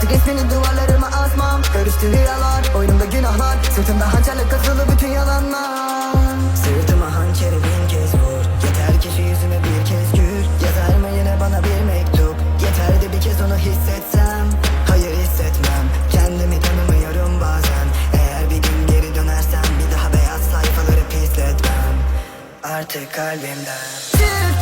resmini duvarlarıma asmam. Karıştı rüyalar oyunumda günahlar. Sırtımda hançerle kazılı bütün yalanlar. Sırtıma hançeri bin kez vur. Yeter ki şu yüzüme bir kez gül. Yazar mı yine bana bir mektup? Yeterdi bir kez onu hissetsem. Hayır hissetmem. Kendimi tanımıyorum bazen. Eğer bir gün geri dönersem Bir daha beyaz sayfaları pisletmem. Artık kalbimden. Çık